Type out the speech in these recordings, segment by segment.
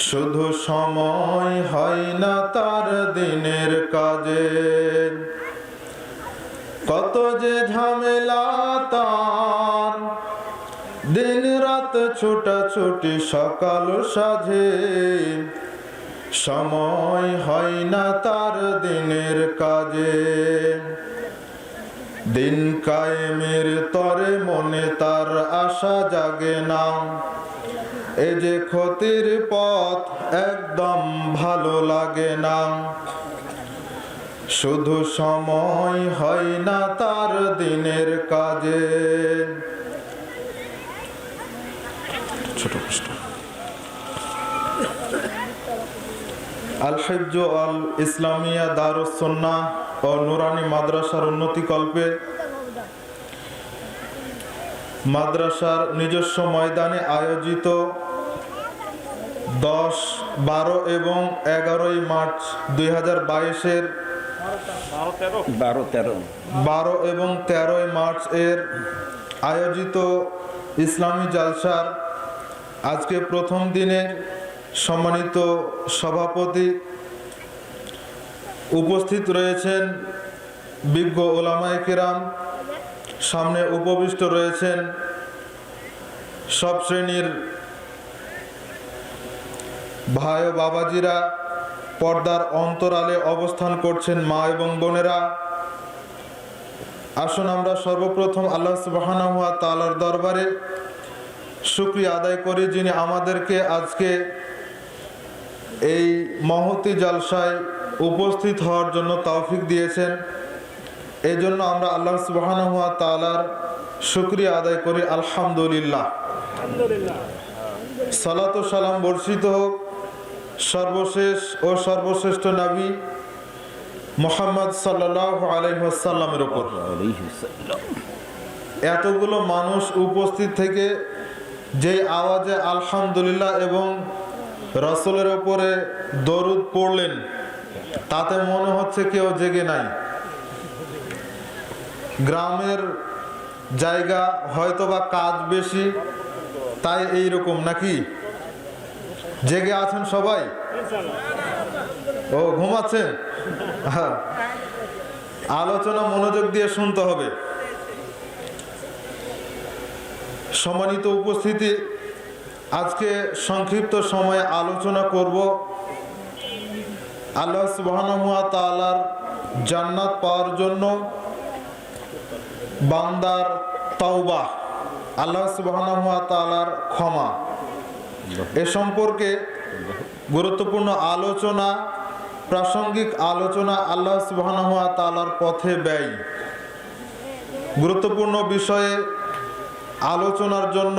শুধু সময় হয় না তার দিনের কাজে। কত যে ঝামেলা তার, দিন রাত ছুটাছুটি সকাল সাজে সময় হয় না তার দিনের কাজে। দিন কায়েমের তরে মনে তার আশা জাগে না। এ যে ক্ষতির পথ একদম ভালো লাগে না। শুধু সময় হয় না তার দিনের কাজে। ছোট আল ইসলামিয়া দারুসন্না ও নুরানি মাদ্রাসার উন্নতি কল্পে মাদ্রাসার নিজস্ব ময়দানে আয়োজিত দশ বারো এবং এগারোই মার্চ দুই হাজার বাইশের বারো তেরো। বারো এবং তেরোই মার্চ এর আয়োজিত ইসলামী জালসার আজকে প্রথম দিনের সম্মানিত সভাপতি উপস্থিত রয়েছেন বিজ্ঞ ওলামায় কেরাম সামনে উপবিষ্ট রয়েছেন সব শ্রেণির ভাই ও বাবাজিরা, পর্দার অন্তরালে অবস্থান করছেন মা এবং বোনেরা। আসুন আমরা সর্বপ্রথম আল্লাহ সুবাহানা তালার দরবারে শুক্রিয়া আদায় করি যিনি আমাদেরকে আজকে এই মহতি জলসায় উপস্থিত হওয়ার জন্য তৌফিক দিয়েছেন। এই জন্য আমরা আল্লাহ সুবাহানা তালার শুক্রিয়া আদায় করি। আলহামদুলিল্লাহ। সালাত সালাম বর্ষিত হোক। সর্বশেষ ও সর্বশ্রেষ্ঠ নবী মোহাম্মদ সাল্লাহ আলহাসাল্লামের ওপর এতগুলো মানুষ উপস্থিত থেকে যেই আওয়াজে আলহামদুলিল্লাহ এবং রসলের ওপরে দরুদ পড়লেন তাতে মনে হচ্ছে কেউ জেগে নাই। গ্রামের জায়গা হয়তোবা কাজ বেশি তাই এই রকম নাকি? জেগে আছেন সবাই? ও, ঘুমাচ্ছেন। আলোচনা, মনোযোগ দিয়ে শুনতে হবে। সম্মানিত উপস্থিতি, আজকে সংক্ষিপ্ত সময়ে আলোচনা করব আল্লাহ সুবাহানুয়া তালার জান্নাত পাওয়ার জন্য বান্দার তাওবা, আল্লাহ সুবাহানুয়া তালার ক্ষমা। এ সম্পর্কে গুরুত্বপূর্ণ আলোচনা, প্রাসঙ্গিক আলোচনা আল্লাহ সুবাহানুয়া তালার পথে ব্যয়। গুরুত্বপূর্ণ বিষয়ে আলোচনার জন্য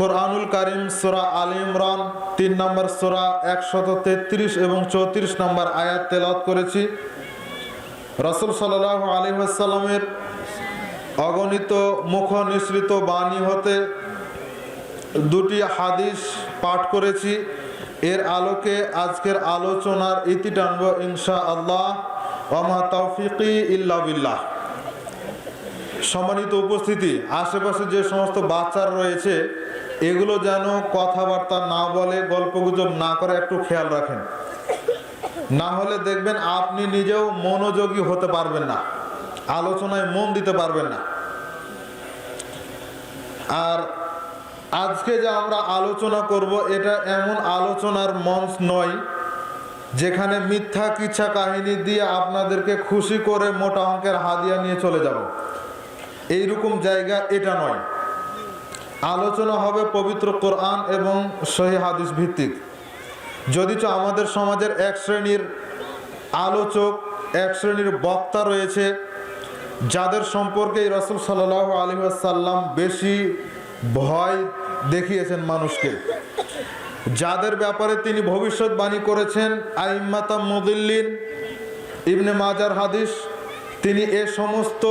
কোরআনুল কারিম সোরা আল ইমরান তিন নম্বর সোরা একশত তেত্রিশ এবং চৌত্রিশ নম্বর আয়াত তেলাত করেছি। রসুল সাল্লাহ আলী আসাল্লামের অগণিত মুখ নিঃসৃত বাণী হতে দুটি হাদিস পাঠ করেছি। এর আলোকে আজকের আলোচনার ইতি টানব ইনশা আল্লাহ ওমা তৌফিকি ইল্লা বিল্লাহ। সম্মানিত উপস্থিতি, আশেপাশে যে সমস্ত বাচ্চারা রয়েছে, এগুলো যেন কথাবার্তা না বলে, গল্পগুজব না করে একটু খেয়াল রাখেন। না হলে দেখবেন আপনি নিজেও মনোযোগী হতে পারবেন না, আলোচনায় মন দিতে পারবেন না। আর আজকে যে আমরা আলোচনা করব, এটা এমন আলোচনার মঞ্চ নয়, যেখানে মিথ্যা কিচ্ছা কাহিনী দিয়ে আপনাদেরকে খুশি করে মোটা অঙ্কের হাদিয়া নিয়ে চলে যাব। এইরকম জায়গা এটা নয়। আলোচনা হবে পবিত্র কোরআন এবং সহি হাদিস ভিত্তিক। যদি যদিচ আমাদের সমাজের এক শ্রেণির আলোচক, এক শ্রেণির বক্তা রয়েছে, যাদের সম্পর্কে রসুল সাল্লাহ আলী বেশি ভয় দেখিয়েছেন মানুষকে। যাদের ব্যাপারে তিনি ভবিষ্যৎবাণী করেছেন, আইম্মাতা মুদিল্লিন, ইবনে মাজার হাদিস, তিনি এ সমস্ত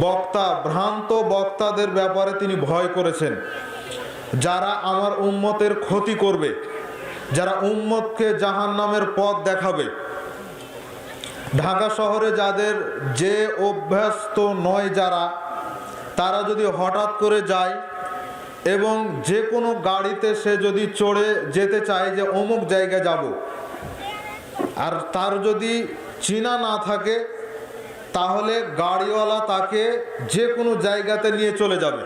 বক্তা, ভ্রান্ত বক্তাদের ব্যাপারে তিনি ভয় করেছেন। যারা আমার উম্মতের ক্ষতি করবে, যারা উম্মতকে জাহান নামের পথ দেখাবে। ঢাকা শহরে যাদের যে অভ্যস্ত নয় যারা, তারা যদি হঠাৎ করে যায় এবং যে কোনো গাড়িতে সে যদি চড়ে যেতে চায় যে অমুক জায়গায় যাব, আর তার যদি চিনা না থাকে, তাহলে গাড়িওয়ালা তাকে যে কোনো জায়গাতে নিয়ে চলে যাবে।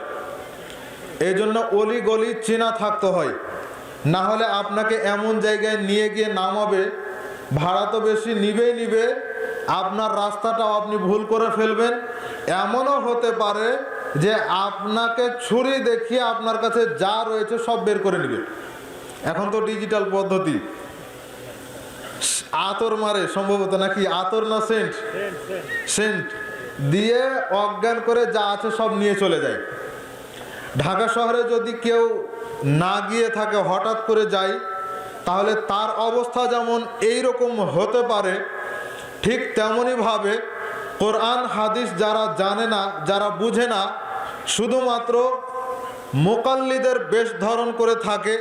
এই জন্য অলি গলি চেনা থাকতে হয়। না হলে আপনাকে এমন জায়গায় নিয়ে গিয়ে নামাবে, ভাড়া তো বেশি নিবেই নিবে, আপনার রাস্তাটাও আপনি ভুল করে ফেলবেন। এমনও হতে পারে যে আপনাকে ছুরি দেখিয়ে আপনার কাছে যা রয়েছে সব বের করে নেবে। এখন তো ডিজিটাল পদ্ধতি। আতর মারে সম্ভবত নাকি? আতর না সেন্ট? সেন্ট। দিয়ে অজ্ঞান করে যা আছে সব নিয়ে চলে যায়। ঢাকা শহরে যদি কেউ না গিয়ে থাকে, হঠাৎ করে যায়, তাহলে তার অবস্থা যেমন এই রকম হতে পারে, ঠিক তেমনইভাবে কোরআন, হাদিস যারা জানে না, যারা বুঝে না, শুধুমাত্র মোকাল্লিদের বেশ ধারণ করে থাকে,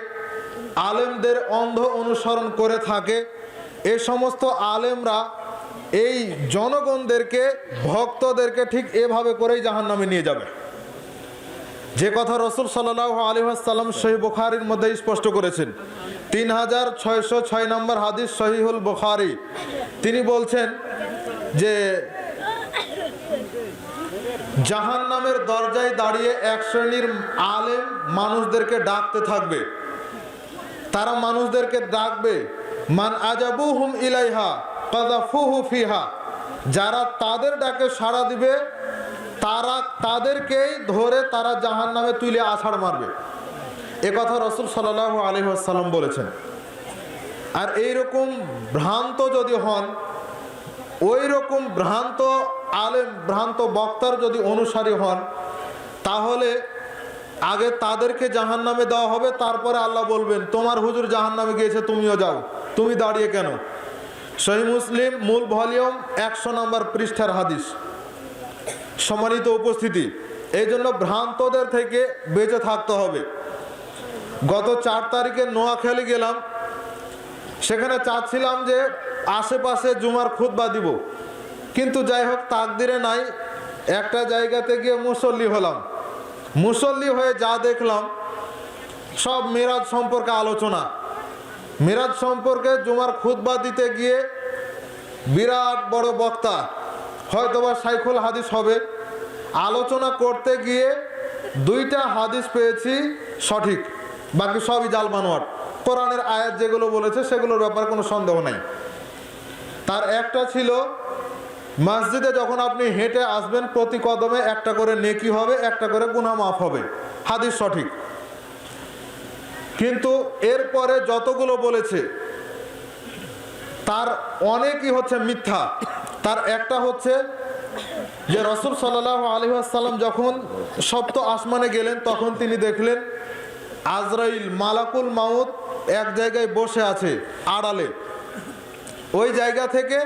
আলেমদের অন্ধ অনুসরণ করে থাকে, এ সমস্ত আলেমরা এই জনগণদেরকে, ভক্তদেরকে ঠিক এভাবে করেই জাহান নামে নিয়ে যাবে। যে কথা রসুল সাল্লাহ আসাল্লাম সহি বুখারির মধ্যে স্পষ্ট করেছেন। তিন হাজার ছয়শো ছয় নম্বর হাদিস সহিহুল বুখারি। তিনি বলছেন যে জাহান নামের দরজায় দাঁড়িয়ে এক শ্রেণির আলেম মানুষদেরকে ডাকতে থাকবে। তারা মানুষদেরকে ডাকবে, মান আজাবু হুম ইলাইহা কাদাফুহু ফিহা। যারা তাদের ডাকে সাড়া দিবে, তারা তাদেরকেই ধরে তারা জাহান নামে তুলে আছাড় মারবে। এ কথা রসুল সাল্লাহ আলী আসসালাম বলেছেন। আর এইরকম ভ্রান্ত যদি হন ওই রকম ভ্রান্ত আলেম ভ্রান্ত বক্তার যদি অনুসারী হন, তাহলে আগে তাদেরকে জাহান নামে দেওয়া হবে, তারপরে আল্লাহ বলবেন, তোমার হুজুর জাহান নামে গিয়েছে, তুমিও যাও। তুমি দাঁড়িয়ে কেন? সহি মুসলিম মূল ভলিউম একশো নম্বর পৃষ্ঠার হাদিস। সম্মানিত উপস্থিতি এই জন্য ভ্রান্তদের থেকে বেঁচে থাকতে হবে। গত চার তারিখে নোয়াখালী গেলাম, সেখানে চাচ্ছিলাম যে আশেপাশে জুমার খুতবা দিব। কিন্তু যাই হোক তাকদিরে নাই, একটা জায়গাতে গিয়ে মুসল্লি হলাম। মুসল্লি হয়ে যা দেখলাম, সব মেরাজ সম্পর্কে আলোচনা। মেরাজ সম্পর্কে জুমার খুতবা দিতে গিয়ে বিরাট বড় বক্তা, হয়তোবা সাইকুল হাদিস হবে। আলোচনা করতে গিয়ে দুইটা হাদিস পেয়েছি সঠিক, বাকি সবই জাল বানোয়াট। কোরআনের আয়াত যেগুলো বলেছে সেগুলোর ব্যাপারে কোনো সন্দেহ নাই। তার একটা ছিল মসজিদে যখন আপনি হেঁটে আসবেন, প্রতি কদমে একটা করে নেকি হবে, একটা করে গুনাহ মাফ হবে। হাদিস সঠিক। কিন্তু এরপরে যতগুলো বলেছে, তার অনেকই হচ্ছে মিথ্যা। তার একটা হচ্ছে যে রসুল সাল্লাহ আলী আসাল্লাম যখন সপ্ত আসমানে গেলেন, তখন তিনি দেখলেন, আজরাইল মালাকুল মাউত এক জায়গায় বসে আছে আড়ালে। ওই জায়গা থেকে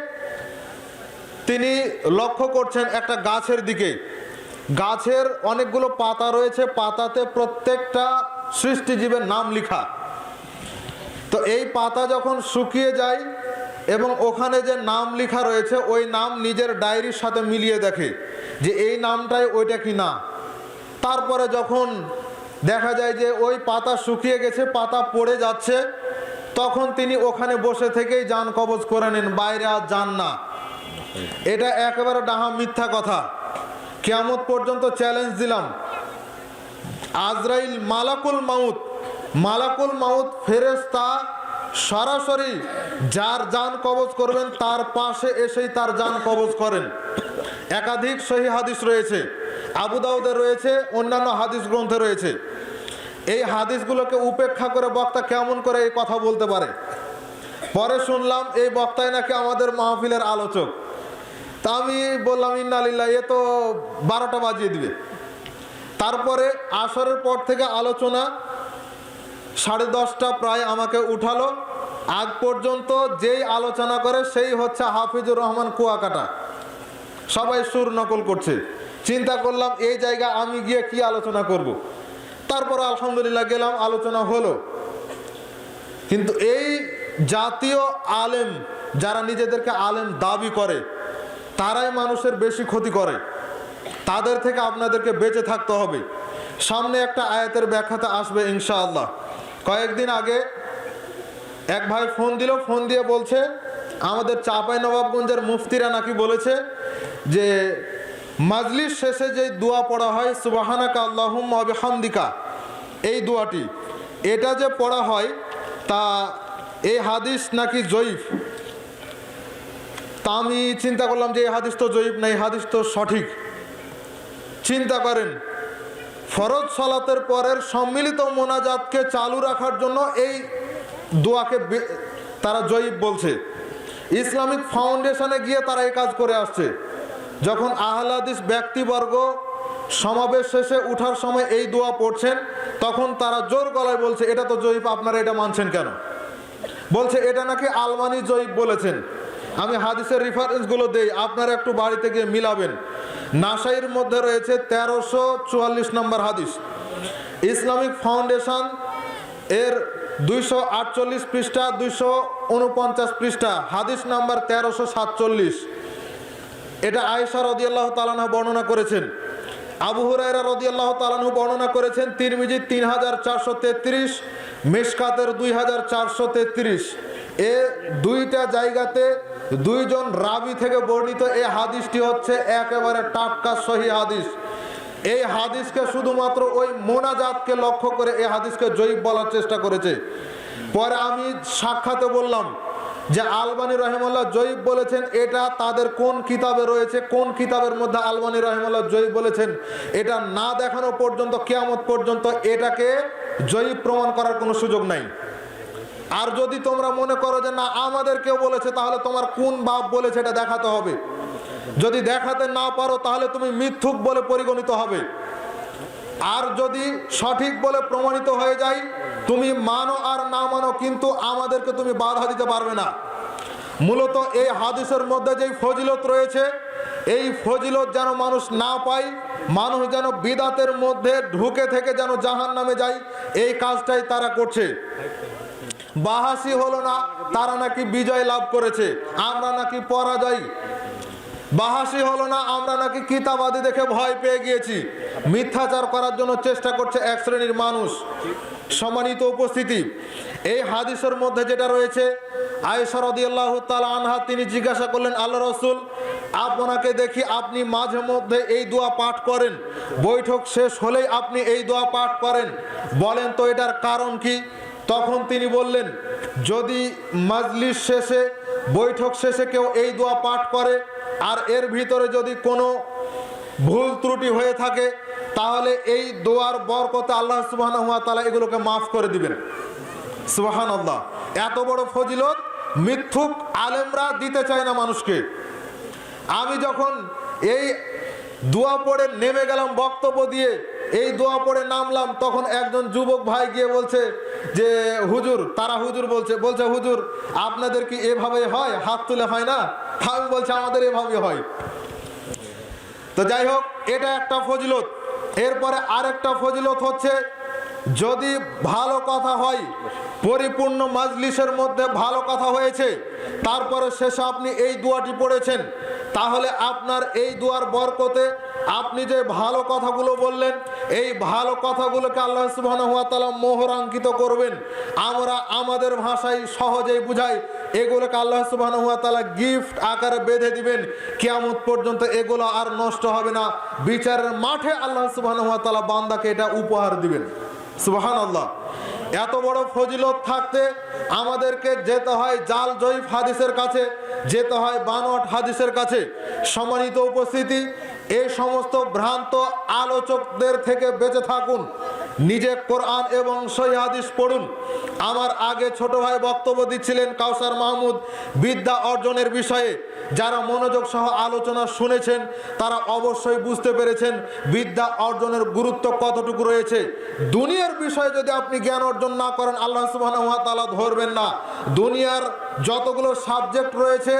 তিনি লক্ষ্য করছেন একটা গাছের দিকে। গাছের অনেকগুলো পাতা রয়েছে, পাতাতে প্রত্যেকটা সৃষ্টিজীবের নাম লেখা। তো এই পাতা যখন শুকিয়ে যায় এবং ওখানে যে নাম লেখা রয়েছে, ওই নাম নিজের ডায়েরির সাথে মিলিয়ে দেখে যে এই নামটাই ওইটা কি না তারপরে যখন দেখা যায় যে ওই পাতা শুকিয়ে গেছে, পাতা পড়ে যাচ্ছে, তখন তিনি ওখানে বসে থেকেই যান, কবজ করে নেন, বাইরে আর যান না। এটা একেবারে ডাহা মিথ্যা কথা। কেয়ামত পর্যন্ত চ্যালেঞ্জ দিলাম। আজরাইল মালাকুল মাউত মালাকুল মাউত ফেরেস্তা সরাসরি যার যান কবজ করবেন, তার পাশে এসেই তার যান কবজ করেন। একাধিক সহি হাদিস রয়েছে। আবু দাউদে রয়েছে, অন্যান্য হাদিস গ্রন্থে রয়েছে। এই হাদিসগুলোকে উপেক্ষা করে বক্তা কেমন করে এই কথা বলতে পারে? পরে শুনলাম এই বক্তায় নাকি আমাদের মাহফিলের আলোচক। তা আমি বললাম ইন্নালিল্লাহ এ তো বারোটা বাজিয়ে দিবে। তারপরে আসরের পর থেকে আলোচনা সাড়ে দশটা প্রায় আমাকে উঠালো। আগ পর্যন্ত যেই আলোচনা করে সেই হচ্ছে হাফিজুর রহমান কুয়াকাটা। সবাই সুর নকল করছে। চিন্তা করলাম, এই জায়গা আমি গিয়ে কি আলোচনা করব। তারপর আলহামদুলিল্লাহ গেলাম, আলোচনা হলো। কিন্তু এই জাতীয় আলেম যারা নিজেদেরকে আলেম দাবি করে তারাই মানুষের বেশি ক্ষতি করে। তাদের থেকে আপনাদেরকে বেঁচে থাকতে হবে। সামনে একটা আয়াতের ব্যাখ্যাতে আসবে ইনশাআল্লাহ। কয়েকদিন আগে এক ভাই ফোন দিল, ফোন দিয়ে বলছে, আমাদের চাপাই নবাবগঞ্জের মুফতিরা নাকি বলেছে যে, মাজলিস শেষে যে দোয়া পড়া হয়, সুবাহানাকা আল্লাহুম এই দোয়াটি, এটা যে পড়া হয়, তা এই হাদিস নাকি জয়ীফ? তা আমি চিন্তা করলাম যে এই হাদিস তো জয়ীফ না, এই হাদিস তো সঠিক। চিন্তা করেন, ফরজ সলাতের পরের সম্মিলিত মোনাজাতকে চালু রাখার জন্য এই দোয়াকে তারা জয়ীব বলছে। ইসলামিক ফাউন্ডেশনে গিয়ে তারা এই কাজ করে আসছে। যখন আহলাদিস ব্যক্তিবর্গ সমাবেশ শেষে উঠার সময় এই দোয়া পড়ছেন, তখন তারা জোর গলায় বলছে, এটা তো জয়ীব, আপনারা এটা মানছেন কেন? বলছে, এটা নাকি আলমানি জয়ীব বলেছেন। আমি হাদিসের রেফারেন্সগুলো দেই। আপনারা একটু বাড়িতে গিয়ে মিলাবেন। নাসাইর মধ্যে রয়েছে তেরোশো চুয়াল্লিশ নম্বর হাদিস। ইসলামিক ফাউন্ডেশন এর দুইশো আটচল্লিশ পৃষ্ঠা, দুইশো উনপঞ্চাশ পৃষ্ঠা। হাদিস নাম্বার তেরোশো সাতচল্লিশ। এটা আয়েশা রদিয়াল্লাহ তালানা বর্ণনা করেছেন। আবু হুরাইরা রদিয়াল্লাহ তালানহু বর্ণনা করেছেন, তিরমিজি তিন হাজার চারশো তেত্রিশ, মেশকাতের দুই হাজার চারশো তেত্রিশ। এ দুইটা জায়গাতে দুইজন রাবি থেকে বর্ণিত এই হাদিসটি হচ্ছে একেবারে টাটকা সহি হাদিস। এই হাদিসকে শুধুমাত্র ওই মোনাজাতকে লক্ষ্য করে এই হাদিসকে জয়ীব বলার চেষ্টা করেছে। পরে আমি সাক্ষাতে বললাম যে আলবানী রহেমাল্লাহ জয়ীব বলেছেন, এটা তাদের কোন কিতাবে রয়েছে, কোন কিতাবের মধ্যে আলবানী রহেমাল্লাহ জয়ীব বলেছেন, এটা না দেখানো পর্যন্ত, কেয়ামত পর্যন্ত এটাকে জয়ীব প্রমাণ করার কোনো সুযোগ নাই। আর যদি তোমরা মনে করো যে না, আমাদের কেউ বলেছে, তাহলে তোমার কোন বাপ বলেছে এটা দেখাতে হবে। যদি দেখাতে না পারো, তাহলে তুমি মিথ্যুক বলে পরিগণিত হবে। আর যদি সঠিক বলে প্রমাণিত হয়ে যায়, তুমি মানো আর না মানো, কিন্তু আমাদেরকে তুমি বাধা দিতে পারবে না। মূলত এই হাদিসের মধ্যে যেই ফজিলত রয়েছে, এই ফজিলত যেন মানুষ না পায়, মানুষ যেন বিদাতের মধ্যে ঢুকে থেকে যেন জাহান নামে যায়, এই কাজটাই তারা করছে। বাহাসি হলো না, তারা নাকি বিজয় লাভ করেছে, আমরা নাকি পরাজয়। বাহাসি হলো না, আমরা নাকি কিতাবাদি দেখে ভয় পেয়ে গিয়েছি। মিথ্যাচার করার জন্য চেষ্টা করছে এক শ্রেণির মানুষ। সম্মানিত উপস্থিতি, এই হাদিসের মধ্যে যেটা রয়েছে, আয়েশা রাদিয়াল্লাহু তাআলা আনহা, তিনি জিজ্ঞাসা করলেন আল্লাহ রসুল, আপনাকে দেখি আপনি মাঝে মধ্যে এই দোয়া পাঠ করেন। বৈঠক শেষ হলেই আপনি এই দোয়া পাঠ করেন। বলেন তো এটার কারণ কি? তখন তিনি বললেন, যদি মাজলিস শেষে, বৈঠক শেষে কেউ এই দোয়া পাঠ করে, আর এর ভিতরে যদি কোনো ভুল ত্রুটি হয়ে থাকে, তাহলে এই দোয়ার বরকতে আল্লাহ সুবাহ তালা এগুলোকে মাফ করে দিবেন। সুবাহান আল্লাহ এত বড় ফজিলত মিথ্যুক আলেমরা দিতে চায় না মানুষকে। আমি যখন এই দোয়া পড়ে নেমে গেলাম বক্তব্য দিয়ে এই দোয়া পড়ে নামলাম, তখন একজন যুবক ভাই গিয়ে বলছে যে, হুজুর, তারা হুজুর বলছে বলছে, হুজুর, আপনাদের কি এভাবে হয়? হাত তুলে হয় না? আমি বলছে, আমাদের এভাবে হয়। তো যাই হোক, এটা একটা ফজিলত। এরপরে আরেকটা ফজিলত হচ্ছে, যদি ভালো কথা হয় পরিপূর্ণ মাজলিসের মধ্যে ভালো কথা হয়েছে। তারপরে শেষে আপনি এই দোয়াটি পড়েছেন। তাহলে আপনার এই দোয়ার বরকতে আপনি যে ভালো কথাগুলো বললেন, এই ভালো কথাগুলোকে আল্লাহ তাআলা মোহরাঙ্কিত করবেন। আমরা আমাদের ভাষায় সহজেই বুঝাই, এগুলোকে আল্লাহ তাআলা গিফট আকারে বেঁধে দিবেন। কিয়ামত পর্যন্ত এগুলো আর নষ্ট হবে না। বিচারের মাঠে আল্লাহ তাআলা বান্দাকে এটা উপহার দিবেন। সুবহানাল্লাহ। এত বড় ফজিলত থাকতে আমাদেরকে যেতে হয় জাল জয়ীফ হাদিসের কাছে, যেতে হয় বানোয়াট হাদিসের কাছে। সম্মানিত উপস্থিতি, এই সমস্ত ভ্রান্ত আলোচকদের থেকে বেঁচে থাকুন, নিজে কোরআন এবং সহি হাদিস পড়ুন। আমার আগে ছোট ভাই বক্তব্য দিচ্ছিলেন কাউসার মাহমুদ, বিদ্যা অর্জনের বিষয়ে। যারা মনোযোগ সহ আলোচনা শুনেছেন, তারা অবশ্যই বুঝতে পেরেছেন বিদ্যা অর্জনের গুরুত্ব কতটুকু রয়েছে। দুনিয়ার বিষয়ে যদি আপনি জ্ঞান অর্জন না করেন, আল্লাহ তাআলা ধরবেন না। দুনিয়ার যতগুলো সাবজেক্ট রয়েছে,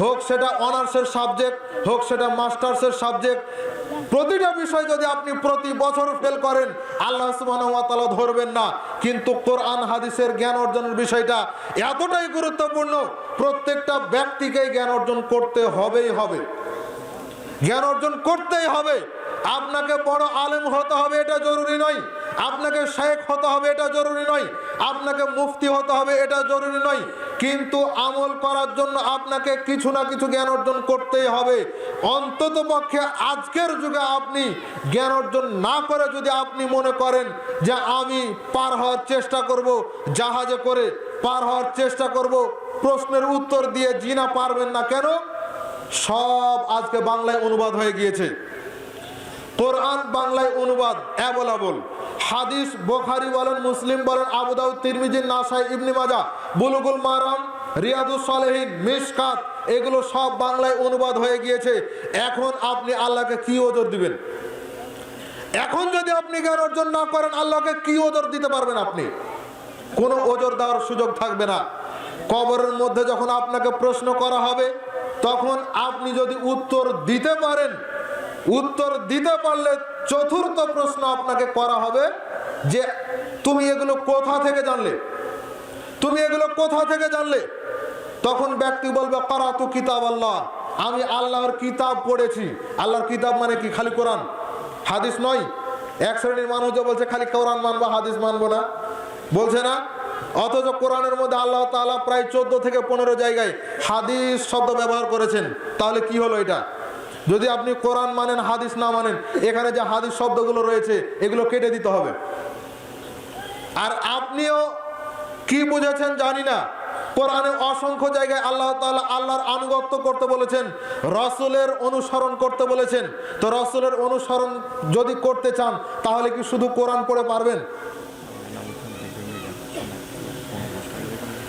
হোক সেটা অনার্সের সাবজেক্ট, হোক সেটা মাস্টার্সের সাবজেক্ট, প্রতিটা বিষয় যদি আপনি প্রতি বছর ফেল করেন, আল্লাহ তাআলা ধরবেন না। কিন্তু কোরআন, হাদিসের জ্ঞান অর্জনের বিষয়টা এতটাই গুরুত্বপূর্ণ প্রত্যেকটা ব্যক্তিকে জ্ঞান অর্জন করতে হবেই হবে। জ্ঞান অর্জন করতেই হবে। আপনাকে বড় আলেম হতে হবে, এটা জরুরি নয়। আপনাকে শেখ হতে হবে, এটা জরুরি নয়। আপনাকে মুফতি হতে হবে, এটা জরুরি নয়। কিন্তু আমল করার জন্য আপনাকে কিছু না কিছু জ্ঞান অর্জন করতেই হবে। অন্তত পক্ষে আজকের যুগে আপনি জ্ঞান অর্জন না করে যদি আপনি মনে করেন যে আমি পার হওয়ার চেষ্টা করব জাহাজে করে পার হওয়ার চেষ্টা করব। প্রশ্নের উত্তর দিয়ে জিনা পারবেন না কেন? সব আজকে বাংলায় অনুবাদ হয়ে গিয়েছে। কোরআন বাংলায় অনুবাদ অ্যাভেলেবল হাদিস বোখারি বলেন, মুসলিম বলেন আবুদাউ তিরমিজি, নাসাই, ইবনি মাজা বুলুগুল মারাম, রিয়াদুস সালেহিন মিসকাত এগুলো সব বাংলায় অনুবাদ হয়ে গিয়েছে। এখন আপনি আল্লাহকে কি ওজোর দিবেন? এখন যদি আপনি জ্ঞান অর্জন না করেন, আল্লাহকে কি ওজোর দিতে পারবেন আপনি? কোনো ওজোর দেওয়ার সুযোগ থাকবে না। কবরের মধ্যে যখন আপনাকে প্রশ্ন করা হবে, তখন আপনি যদি উত্তর দিতে পারেন, উত্তর দিতে পারলে চতুর্থ প্রশ্ন আপনাকে করা হবে যে, তুমি এগুলো কোথা থেকে জানলে? তুমি এগুলো কোথা থেকে জানলে? তখন ব্যক্তি বলবে, করাতু কিতাব আল্লাহ। আমি আল্লাহর কিতাব পড়েছি। আল্লাহর কিতাব মানে কি? খালি কোরআন? হাদিস নয়? এক শ্রেণির মানুষ যে বলছে, খালি কোরআন মানবো, হাদিস মানবো না। বলছে না? অথচ কোরআনের মধ্যে আল্লাহ তাআলা প্রায় চোদ্দ থেকে পনেরো জায়গায় হাদিস শব্দ ব্যবহার করেছেন। তাহলে কি হলো এটা? যদি আপনি কোরআন মানেন, হাদিস না মানেন, এখানে যে হাদিস শব্দগুলো রয়েছে, এগুলো কেটে দিতে হবে। আর আপনিও কি বুঝেছেন জানি না। কোরআনে অসংখ্য জায়গায় আল্লাহ তাআলা আল্লাহর আনুগত্য করতে বলেছেন, রসুলের অনুসরণ করতে বলেছেন। তো রসুলের অনুসরণ যদি করতে চান, তাহলে কি শুধু কোরআন পড়ে পারবেন?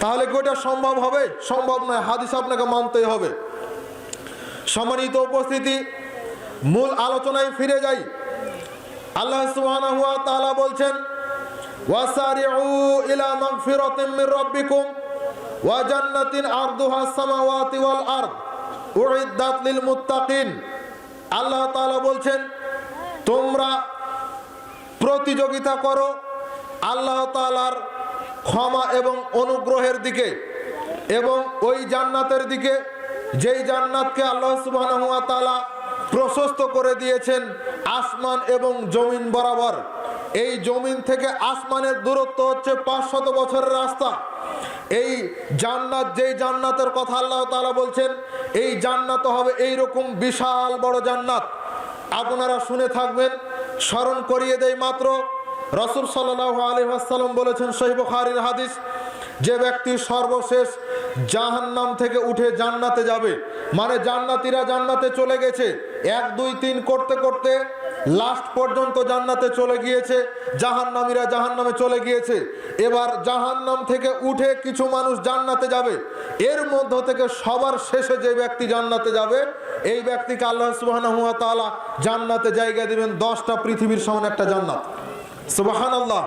তাহলে কি ওটা সম্ভব হবে? সম্ভব নয়, হাদিস আপনাকে মানতেই হবে। সম্মানিত উপস্থিতি, মূল আলোচনায় ফিরে যাই। আল্লাহ ওয়া তাআলা বলছেন লিল আল্লাহ তাআলা বলছেন, তোমরা প্রতিযোগিতা করো, আল্লাহ তাআলার ক্ষমা এবং অনুগ্রহের দিকে এবং ওই জান্নাতের দিকে, যেই জান্নাতকে আল্লাহ ওয়া প্রশস্ত করে দিয়েছেন আসমান এবং জমিন বরাবর। এই জমিন থেকে আসমানের দূরত্ব হচ্ছে পাঁচশত বছরের রাস্তা। এই জান্নাত, যেই জান্নাতের কথা আল্লাহ তালা বলছেন, এই জান্নাত হবে এই রকম বিশাল বড় জান্নাত। আপনারা শুনে থাকবেন, স্মরণ করিয়ে দেয় মাত্র। রসুল সাল্লাহ আলী আসসালাম বলেছেন সহিব খারির হাদিস, যে ব্যক্তি সর্বশেষ জাহান্নাম থেকে উঠে জান্নাতে যাবে মানে জান্নাতিরা জান্নাতে চলে গেছে, এক, দুই, তিন করতে করতে লাস্ট পর্যন্ত জান্নাতে চলে গিয়েছে, জাহান্নামীরা জাহান্নামে চলে গিয়েছে, এবার জাহান্নাম থেকে উঠে কিছু মানুষ জান্নাতে যাবে, এর মধ্য থেকে সবার শেষে যে ব্যক্তি জান্নাতে যাবে, এই ব্যক্তিকে আল্লাহ তাআলা জান্নাতে জায়গা দেবেন, দশটা পৃথিবীর সমান একটা জান্নাত। সুবাহান আল্লাহ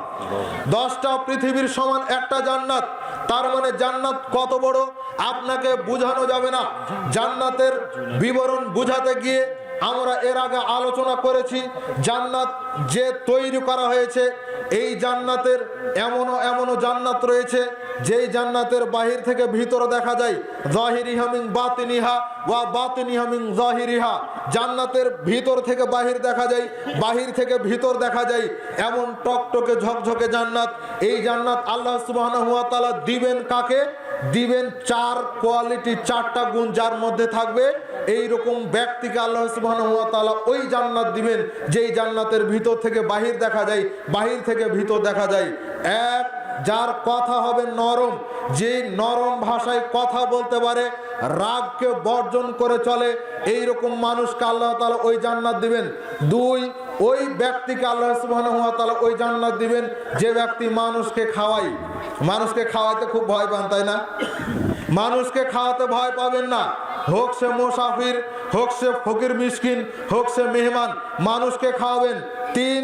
দশটা পৃথিবীর সমান একটা জান্নাত, তার মানে জান্নাত কত বড়? আপনাকে বুঝানো যাবে না। জান্নাতের বিবরণ বুঝাতে গিয়ে আমরা এর আগে আলোচনা করেছি, জান্নাত যে তৈরি করা হয়েছে, এই জান্নাতের এমনও এমনও জান্নাত রয়েছে, যেই জান্নাতের বাহির থেকে ভিতর দেখা যায়, জাহিরিহা মিন বাতিনিহা ওয়া বাতিনিহা মিন জাহিরিহা। জান্নাতের ভিতর থেকে বাহির দেখা যায়, বাহির থেকে ভিতর দেখা যায়, এমন টকটকে ঝকঝকে জান্নাত। এই জান্নাত আল্লাহ ওয়া তাআলা দিবেন কাকে? দিবেন চার কোয়ালিটি, চারটা গুণ যার মধ্যে থাকবে এই রকম ব্যক্তিকে আল্লাহ ওয়া ওই জান্নাত দিবেন, যেই জান্নাতের ভিতর থেকে বাহির দেখা যায়, বাহির থেকে ভিতর দেখা যায়। এক, যার কথা হবে নরম, যে নরম ভাষায় কথা বলতে পারে, রাগকে বর্জন করে চলে এই রকম মানুষকে আল্লাহ তাআলা ওই জান্নাত দিবেন। দুই, ওই ব্যক্তিকে আল্লাহ ওয়া ওই জান্নাত দিবেন, যে ব্যক্তি মানুষকে খাওয়াই মানুষকে খাওয়াতে খুব ভয় পান, তাই না? মানুষকে খাওয়াতে ভয় পাবেন না। হোক সে মোসাফির, হোক সে ফকির মিসকিন, হোক সে মেহমান, মানুষকে খাওয়াবেন। তিন,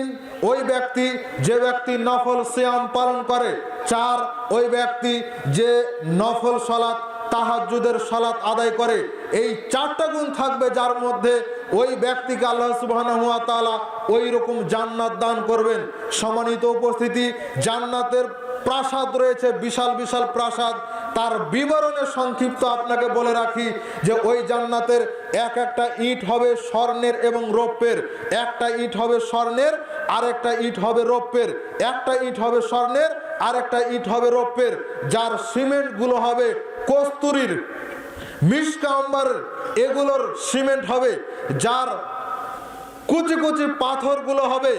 ওই ব্যক্তি যে ব্যক্তি নফল সিয়াম পালন করে। চার, ওই ব্যক্তি যে নফল সলাৎ তাহাজ্জুদের সলাৎ আদায় করে। এই চারটা গুণ থাকবে যার মধ্যে ওই ব্যক্তিকে আল্লাহ সুবহানাহু ওয়া ওই রকম জান্নাত দান করবেন। সম্মানিত উপস্থিতি, জান্নাতের প্রাসাদ রয়েছে, বিশাল বিশাল প্রাসাদ। তার বিবরণে সংক্ষিপ্ত আপনাকে বলে রাখি যে ওই জান্নাতের এক একটা ইট হবে স্বর্ণের এবং রৌপ্যের। একটা ইট হবে স্বর্ণের আর একটা ইট হবে রৌপ্যের। একটা ইট হবে স্বর্ণের আর একটা ইট হবে রৌপ্যের। যার সিমেন্টগুলো হবে কস্তুরীর মিসকাম্বার এগুলোর সিমেন্ট হবে। যার কুচি কুচি পাথরগুলো হবে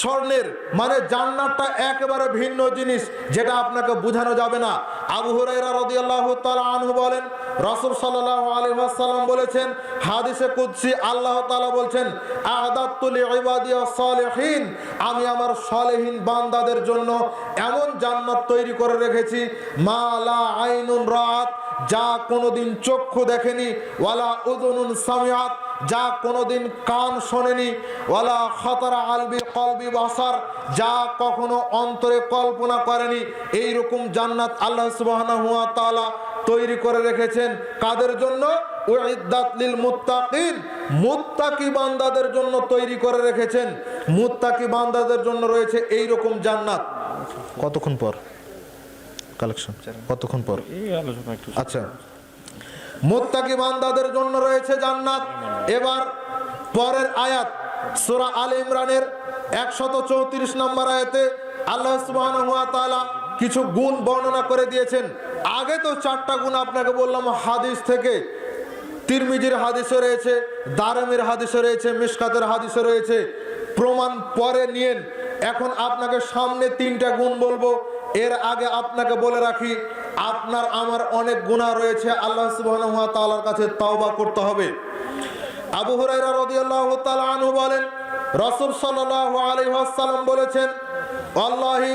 স্বর্ণের মানে জান্নাতটা একেবারে ভিন্ন জিনিস, যেটা আপনাকে বোঝানো যাবে না। আবু হুরাইরা রাদিয়াল্লাহু তাআলা আনহু বলেন, রাসূল সাল্লাল্লাহু আলাইহি ওয়াসাল্লাম বলেছেন, হাদিসে কুদসি আল্লাহ তাআলা বলছেন, আদাত্তু লিইবাদিয়াস সালিহিন আমি আমার সালেহীন বান্দাদের জন্য এমন জান্নাত তৈরি করে রেখেছি, মা লা আইনুন রাত যা কোনোদিন চক্ষু দেখেনি, ওয়ালা উযুনুন সামিআত যা কোনোদিন কান শোনেনি। ওয়ালা খতরা আলবি কলবি বাসার যা কখনো অন্তরে কল্পনা করেনি। এই রকম জান্নাত আল্লাহ সুবহানাহু ওয়া তাআলা তৈরি করে রেখেছেন। কাদের জন্য? লিল মুত্তাকিন। মুত্তাকি বান্দাদের জন্য তৈরি করে রেখেছেন। মুত্তাকি বান্দাদের জন্য রয়েছে এই রকম জান্নাত। কতক্ষণ পর? কালেকশন। কতক্ষণ পর? এই আলোচনা একটু আচ্ছা। মুত্তাকি বান্দাদের জন্য রয়েছে জান্নাত। এবার পরের আয়াত, সূরা আল ইমরানের 134 নম্বর আয়াতে আল্লাহ কিছু গুণ বর্ণনা করে দিয়েছেন। আগে তো চারটা গুণ আপনাকে বললাম, হাদিস থেকে। তিরমিজির হাদিসও রয়েছে, দারমের হাদিসও রয়েছে, মিশকাতের হাদিসও রয়েছে। প্রমাণ পরে নিয়েন। এখন আপনাকে সামনে তিনটা গুণ বলব। এর আগে আপনাকে বলে রাখি আপনার আমার অনেক গুণা রয়েছে, আল্লাহ সুবহানাহু ওয়া তাআলার কাছে তওবা করতে হবে। আবু হুরায়রা রাদিয়াল্লাহু আনহু বলেন, রাসূল সাল্লাল্লাহু বলেছেন, আল্লাহি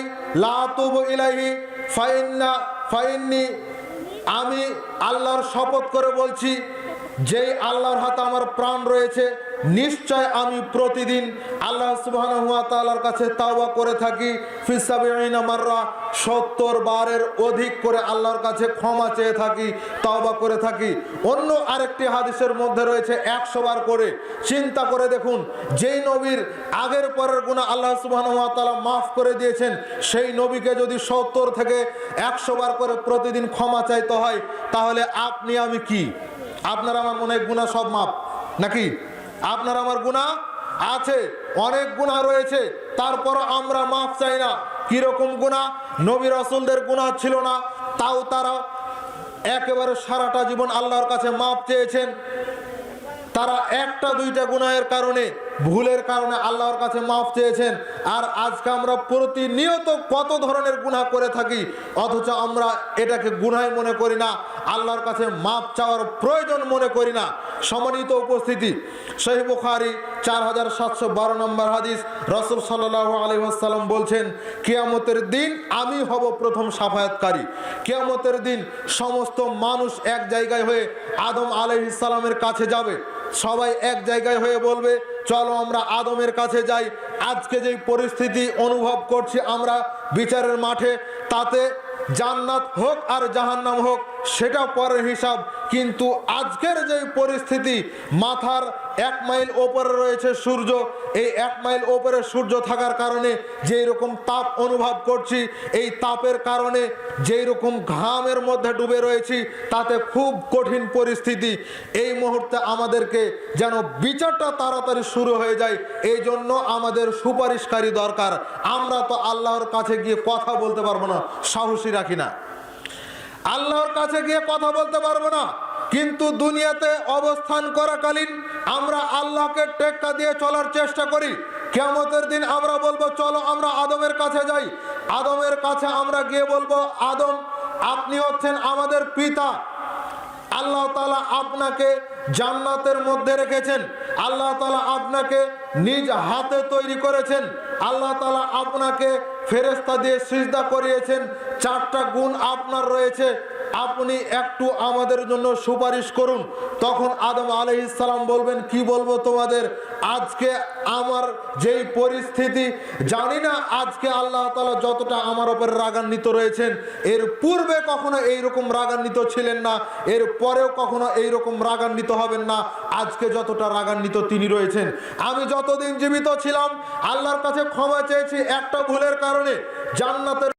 ফাইন্নি, আমি আল্লাহর শপথ করে বলছি, যেই আল্লাহর হাতে আমার প্রাণ রয়েছে নিশ্চয় আমি প্রতিদিন আল্লাহ তাআলার কাছে তাওবা করে থাকি, ফি সাবিঈনা মাররা 70 বারের অধিক করে আল্লাহর কাছে ক্ষমা চেয়ে থাকি, তাওবা করে থাকি। অন্য আরেকটি হাদিসের মধ্যে রয়েছে 100 বার করে। চিন্তা করে দেখুন, যেই নবীর আগের পরের গুনাহ আল্লাহ তাআলা মাফ করে দিয়েছেন, সেই নবীকে যদি 70 থেকে 100 বার করে প্রতিদিন ক্ষমা চাইতে হয়, তাহলে আপনি আমি কি? আপনার আমার মনে হয় গুনাহ সব মাপ নাকি? আপনার আমার গুনাহ আছে, অনেক গুণা রয়েছে, তারপর আমরা মাফ চাই না। কীরকম গুনাহ? নবী রাসূলদের গুনাহ ছিল না, তাও তারা একেবারে সারাটা জীবন আল্লাহর কাছে মাপ চেয়েছেন। তারা একটা দুইটা গুনাহের কারণে, ভুলের কারণে আল্লাহর কাছে মাফ চেয়েছেন। আর আজকে আমরা প্রতিনিয়ত কত ধরনের গুনাহ করে থাকি, অথচ আমরা এটাকে গুনায় মনে করি না, আল্লাহর কাছে মাপ চাওয়ার প্রয়োজন মনে করি না। সম্মানিত উপস্থিতি, সহি বুখারি চার হাজার সাতশো বারো নম্বর হাদিস, রসুল সাল্লাহ আলহিহাসাল্লাম বলছেন, কেয়ামতের দিন আমি হব প্রথম সাফায়াতকারী। কেয়ামতের দিন সমস্ত মানুষ এক জায়গায় হয়ে আদম আলহিসাল্লামের কাছে যাবে। সবাই এক জায়গায় হয়ে বলবে, চলো আমরা আদমের কাছে যাই। আজকে যেই পরিস্থিতি অনুভব করছি আমরা বিচারের মাঠে, তাতে জান্নাত হোক আর জাহান্নাম হোক সেটা পরের হিসাব। কিন্তু আজকের যে পরিস্থিতি, মাথার এক মাইল ওপরে রয়েছে সূর্য। এই এক মাইল ওপরে সূর্য থাকার কারণে যেই রকম তাপ অনুভব করছি, এই তাপের কারণে যেই রকম ঘামের মধ্যে ডুবে রয়েছি, তাতে খুব কঠিন পরিস্থিতি। এই মুহূর্তে আমাদেরকে যেন বিচারটা তাড়াতাড়ি শুরু হয়ে যায়, এই জন্য আমাদের সুপারিশকারী দরকার। আমরা তো আল্লাহর কাছে গিয়ে কথা বলতে পারব না, সাহসী রাখি না। আল্লাহর কাছে গিয়ে কথা বলতে পারব না। কিন্তু দুনিয়াতে অবস্থান করাকালীন আমরা আল্লাহকে টেক্কা দিয়ে চলার চেষ্টা করি। কেমতের দিন আমরা বলব, চলো আমরা আদমের কাছে যাই। আদমের কাছে আমরা গিয়ে বলব, আদম, আপনি হচ্ছেন আমাদের পিতা। আল্লাহ তালা আপনাকে জান্নাতের মধ্যে রেখেছেন। আল্লাহ তালা আপনাকে নিজ হাতে তৈরি করেছেন। আল্লাহ তালা আপনাকে ফেরেস্তা দিয়ে সিজদা করিয়েছেন চারটা গুণ আপনার রয়েছে। আপনি একটু আমাদের জন্য সুপারিশ করুন। তখন আদম আলহিসাল্লাম বলবেন, কি বলব তোমাদের? আজকে আমার যেই পরিস্থিতি, জানি না আজকে আল্লাহ তালা যতটা আমার ওপরে রাগান্বিত রয়েছেন। এর পূর্বে কখনো এইরকম রাগান্বিত ছিলেন না, এর পরেও কখনো এইরকম রাগান্বিত হবেন না। আজকে যতটা রাগান্বিত তিনি রয়েছেন। আমি যতদিন জীবিত ছিলাম, আল্লাহর কাছে ক্ষমা চেয়েছি একটা ভুলের কারণে। জান্নাতের